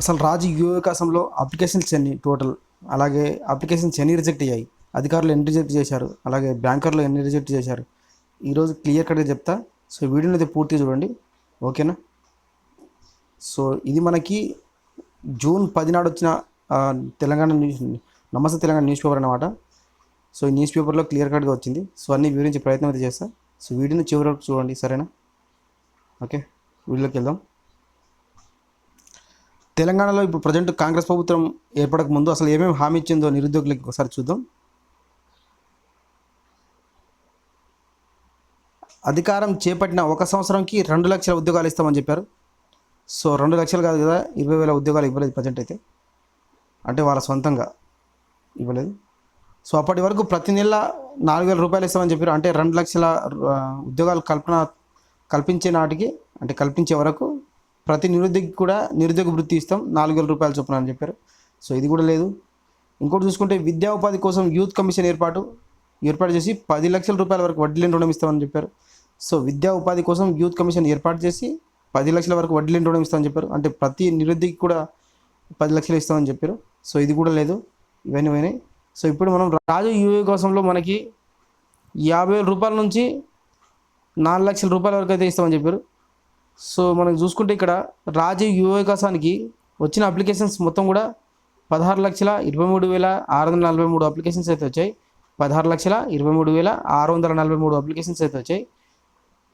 అసలు రాజు యువ వికాసంలో అప్లికేషన్స్ ఎన్ని టోటల్ అలాగే అప్లికేషన్స్ ఎన్ని రిజెక్ట్ అయ్యాయి. అధికారులు ఎన్ని రిజెక్ట్ చేశారు అలాగే బ్యాంకర్లు ఎన్ని రిజెక్ట్ చేశారు ఈరోజు క్లియర్ కట్గా చెప్తా. సో వీడియోని అయితే పూర్తిగా చూడండి. ఓకేనా? సో ఇది మనకి జూన్ పదినాడు వచ్చిన Telangana news Namaste Telangana news paper అనమాట సో ఈ న్యూస్ పేపర్లో క్లియర్ కట్గా వచ్చింది. సో అన్ని వివరించే ప్రయత్నం అయితే చేస్తా. సో వీడియోని చివరి వరకు చూడండి. సరేనా? ఓకే? వీడియోకి వెళ్దాం. తెలంగాణలో ఇప్పుడు ప్రజెంట్ కాంగ్రెస్ ప్రభుత్వం ఏర్పడక ముందు అసలు ఏమేమి హామీ ఇచ్చిందో నిరుద్యోగులకి ఒకసారి చూద్దాం. అధికారం చేపట్టిన ఒక సంవత్సరంకి రెండు లక్షల ఉద్యోగాలు ఇస్తామని చెప్పారు. సో రెండు లక్షలు కాదు కదా ఇరవై వేల ఉద్యోగాలు ఇవ్వలేదు ప్రజెంట్ అయితే. అంటే వాళ్ళ సొంతంగా ఇవ్వలేదు. సో అప్పటి వరకు ప్రతి నెల నాలుగు వేల రూపాయలు ఇస్తామని చెప్పారు. అంటే రెండు లక్షల ఉద్యోగాలు కల్పన కల్పించే నాటికి అంటే కల్పించే వరకు ప్రతి నిరుద్యోగికి కూడా నిరుద్యోగ వృత్తి ఇస్తాం. నాలుగు వేల రూపాయలు చొప్పున అని చెప్పారు. సో ఇది కూడా లేదు. ఇంకోటి చూసుకుంటే విద్యా ఉపాధి కోసం యూత్ కమిషన్ ఏర్పాటు ఏర్పాటు చేసి పది లక్షల రూపాయల వరకు వడ్డీ లేని రుణం ఇస్తామని చెప్పారు. సో విద్యా ఉపాధి కోసం యూత్ కమిషన్ ఏర్పాటు చేసి పది లక్షల వరకు వడ్డీ లేని రుణం ఇస్తామని చెప్పారు. అంటే ప్రతి నిరుద్యోగి కూడా పది లక్షలు ఇస్తామని చెప్పారు. సో ఇది కూడా లేదు. ఇవన్నీ పోయినాయి. సో ఇప్పుడు మనం రాజు యూఏ కోసంలో మనకి యాభై వేల రూపాయల నుంచి నాలుగు లక్షల రూపాయల వరకు అయితే ఇస్తామని చెప్పారు. సో మనం చూసుకుంటే ఇక్కడ రాజీవ్ యువ వికాసానికి వచ్చిన అప్లికేషన్స్ మొత్తం కూడా పదహారు లక్షల ఇరవై మూడు వేల ఆరు వందల నలభై మూడు అప్లికేషన్స్ అయితే వచ్చాయి. పదహారు లక్షల ఇరవై మూడు వేల ఆరు వందల నలభై మూడు అప్లికేషన్స్ అయితే వచ్చాయి.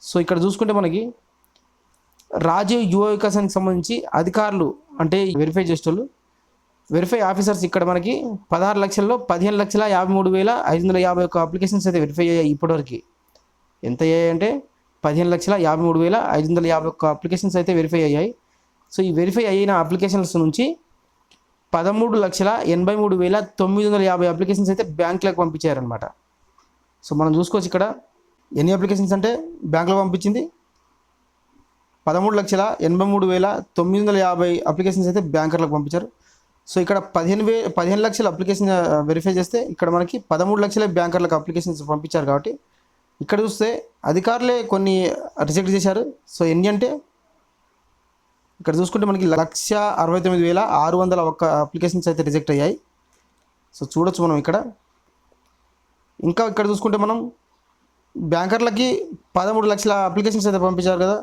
సో ఇక్కడ చూసుకుంటే మనకి రాజీవ్ యువ వికాసానికి సంబంధించి అధికారులు అంటే వెరిఫై చేసేటోళ్ళు వెరిఫై ఆఫీసర్స్ ఇక్కడ మనకి పదహారు లక్షల్లో పదిహేను లక్షల యాభై మూడు వేల ఐదు వందల యాభై ఒక్క అప్లికేషన్స్ అయితే వెరిఫై అయ్యాయి ఇప్పటివరకు. ఎంత అయ్యాయి అంటే పదిహేను లక్షల యాభై మూడు వేల ఐదు వందల యాభై ఒక్క అప్లికేషన్స్ అయితే వెరిఫై అయ్యాయి. సో ఈ వెరిఫై అయిన అప్లికేషన్స్ నుంచి పదమూడు లక్షల ఎనభై మూడు వేల తొమ్మిది వందల యాభై అప్లికేషన్స్ అయితే బ్యాంకులకు పంపించారనమాట సో మనం చూసుకోవచ్చు ఇక్కడ. ఎన్ని అప్లికేషన్స్ అంటే బ్యాంకులో పంపించింది? పదమూడు లక్షల ఎనభై మూడు వేల తొమ్మిది వందల యాభై అప్లికేషన్స్ అయితే బ్యాంకర్లకు పంపించారు. సో ఇక్కడ పదిహేను వే పదిహేను లక్షల అప్లికేషన్ వెరిఫై uh, చేస్తే ఇక్కడ మనకి పదమూడు లక్షల బ్యాంకర్లకు అప్లికేషన్స్ పంపించారు కాబట్టి ఇక్కడ చూస్తే అధికారులే కొన్ని రిజెక్ట్ చేశారు. సో ఎన్ని అంటే ఇక్కడ చూసుకుంటే మనకి లక్ష అరవై తొమ్మిది వేల ఆరు వందల ఒక్క అప్లికేషన్స్ అయితే రిజెక్ట్ అయ్యాయి. సో చూడొచ్చు మనం ఇక్కడ. ఇంకా ఇక్కడ చూసుకుంటే మనం బ్యాంకర్లకి పదమూడు లక్షల అప్లికేషన్స్ అయితే పంపించారు కదా.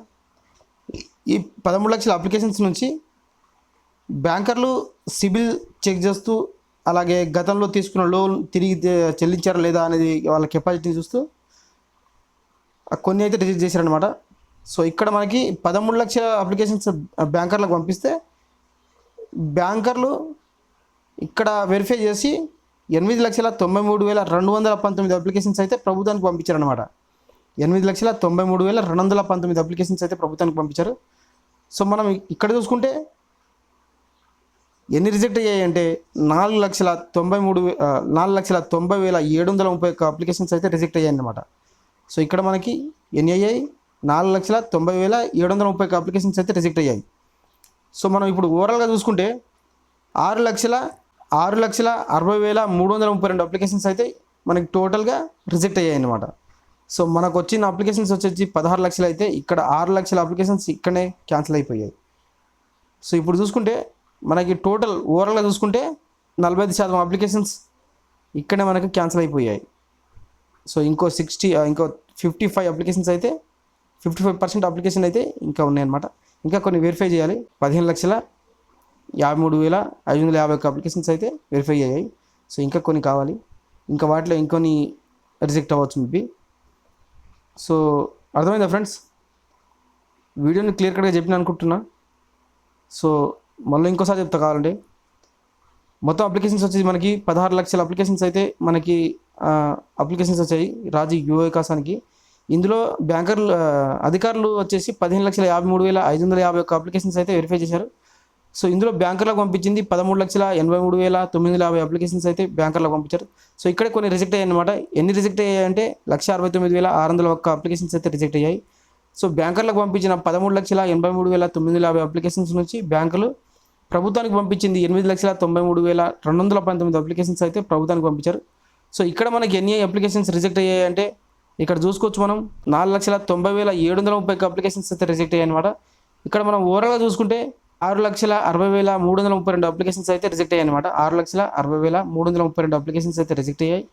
ఈ పదమూడు లక్షల అప్లికేషన్స్ నుంచి బ్యాంకర్లు సిబిల్ చెక్ చేస్తూ అలాగే గతంలో తీసుకున్న లోన్ తిరిగి చెల్లించారా లేదా అనేది వాళ్ళ కెపాసిటీని చూస్తూ కొన్ని అయితే రిజెక్ట్ చేశారనమాట సో ఇక్కడ మనకి పదమూడు లక్షల అప్లికేషన్స్ బ్యాంకర్లకు పంపిస్తే బ్యాంకర్లు ఇక్కడ వెరిఫై చేసి ఎనిమిది లక్షల తొంభై మూడు వేల రెండు వందల పంతొమ్మిది అప్లికేషన్స్ అయితే ప్రభుత్వానికి పంపించారనమాట ఎనిమిది లక్షల తొంభై మూడు వేల రెండు వందల పంతొమ్మిది అప్లికేషన్స్ అయితే ప్రభుత్వానికి పంపించారు. సో మనం ఇక్కడ చూసుకుంటే ఎన్ని రిజెక్ట్ అయ్యాయి అంటే నాలుగు లక్షల తొంభై మూడు నాలుగు లక్షల తొంభై వేల ఏడు వందల ముప్పై ఒక్క అప్లికేషన్స్ అయితే రిజెక్ట్ అయ్యాయి అన్నమాట సో ఇక్కడ మనకి ఎన్ని అయ్యాయి నాలుగు లక్షల తొంభై వేల ఏడు వందల ముప్పై అప్లికేషన్స్ అయితే రిజెక్ట్ అయ్యాయి. సో మనం ఇప్పుడు ఓవరాల్గా చూసుకుంటే ఆరు లక్షల ఆరు లక్షల అరవై వేల మూడు వందల ముప్పై రెండు అప్లికేషన్స్ అయితే మనకి టోటల్గా రిజెక్ట్ అయ్యాయి అన్నమాట సో మనకు వచ్చిన అప్లికేషన్స్ వచ్చేసి పదహారు లక్షలు అయితే ఇక్కడ ఆరు లక్షల అప్లికేషన్స్ ఇక్కడనే క్యాన్సిల్ అయిపోయాయి. సో ఇప్పుడు చూసుకుంటే మనకి టోటల్ ఓవరాల్గా చూసుకుంటే నలభై ఐదు శాతం అప్లికేషన్స్ ఇక్కడే మనకి క్యాన్సిల్ అయిపోయాయి. సో ఇంకో సిక్స్టీ ఇంకో ఫిఫ్టీ ఫైవ్ అప్లికేషన్స్ అయితే ఫిఫ్టీ ఫైవ్ పర్సెంట్ అప్లికేషన్ అయితే ఇంకా ఉన్నాయన్నమాట. ఇంకా కొన్ని వెరిఫై చేయాలి. పదిహేను లక్షల యాభై మూడు వేల ఐదు వందల యాభై ఒక్క అప్లికేషన్స్ అయితే వెరిఫై అయ్యాయి. సో ఇంకా కొన్ని కావాలి. ఇంకా వాటిలో ఇంకొన్ని రిజెక్ట్ అవ్వచ్చు మేబీ. సో అర్థమైందా ఫ్రెండ్స్? వీడియోని క్లియర్ కట్గా చెప్పిన అనుకుంటున్నా. సో మళ్ళీ ఇంకోసారి చెప్తా కావాలంటే మొత్తం అప్లికేషన్స్ వచ్చేసి మనకి పదహారు లక్షల అప్లికేషన్స్ అయితే మనకి అప్లికేషన్స్ వచ్చాయి. రాజీ యువ వికాసానికి. ఇందులో బ్యాంకర్లు అధికారులు వచ్చేసి పదిహేను లక్షల యాభై మూడు వేల ఐదు వందల యాభై ఒక్క అప్లికేషన్స్ అయితే వెరిఫై చేశారు. సో ఇందులో బ్యాంకర్లకు పంపించింది పదమూడు లక్షల ఎనభై మూడు వేల తొమ్మిది వందల యాభై అప్లికేషన్స్ అయితే బ్యాంకర్లకు పంపించారు. సో ఇక్కడే కొన్ని రిజెక్ట్ అయ్యాయి అనమాట ఎన్ని రిజెక్ట్ అయ్యాయి అంటే లక్ష అరవై తొమ్మిది వేల ఆరు వందల ఒక్క అప్లికేషన్స్ అయితే రిజెక్ట్ అయ్యాయి. సో బ్యాంకర్లకు పంపించిన పదమూడు లక్షల ఎనభై మూడు వేల తొమ్మిది వందల యాభై అప్లికేషన్స్ నుంచి బ్యాంకులు ప్రభుత్వానికి పంపించింది ఎనిమిది లక్షల తొంభై మూడు వేల రెండు వందల పంతొమ్మిది అప్లికేషన్స్ అయితే ప్రభుత్వానికి పంపించారు. సో ఇక్కడ మనకి ఎన్ని అప్లికేషన్స్ రిజెక్ట్ అయ్యాయి అంటే ఇక్కడ చూసుకోవచ్చు మనం నాలుగు లక్షల తొంభై వేల ఏడు వందల ముప్పై అప్లికేషన్స్ అయితే రిజెక్ట్ అయ్యాయి అనమాట ఇక్కడ మనం ఓవరాల్గా చూసుకుంటే ఆరు లక్షల అరవై వేల మూడు వందల ముప్పై రెండు అప్లికేషన్స్ అయితే రిజెక్ట్ అయ్యాయి అనమాట ఆరు లక్షల అరవై వేల మూడు వందల ముప్పై రెండు అప్లికేషన్స్ అయితే రిజెక్ట్ అయ్యాయి.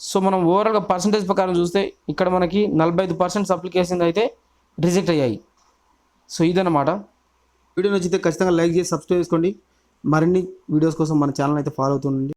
సో మనం ఓవరాల్గా పర్సంటేజ్ ప్రకారం చూస్తే ఇక్కడ మనకి నలభై ఐదు పర్సెంట్స్ అప్లికేషన్ అయితే రిజెక్ట్ అయ్యాయి. సో ఇదన్నమాట. వీడియో నచ్చితే ఖచ్చితంగా లైక్ చేసి సబ్స్క్రైబ్ చేసుకోండి. మరిన్ని వీడియోస్ కోసం మన ఛానల్ అయితే ఫాలో అవుతుండండి.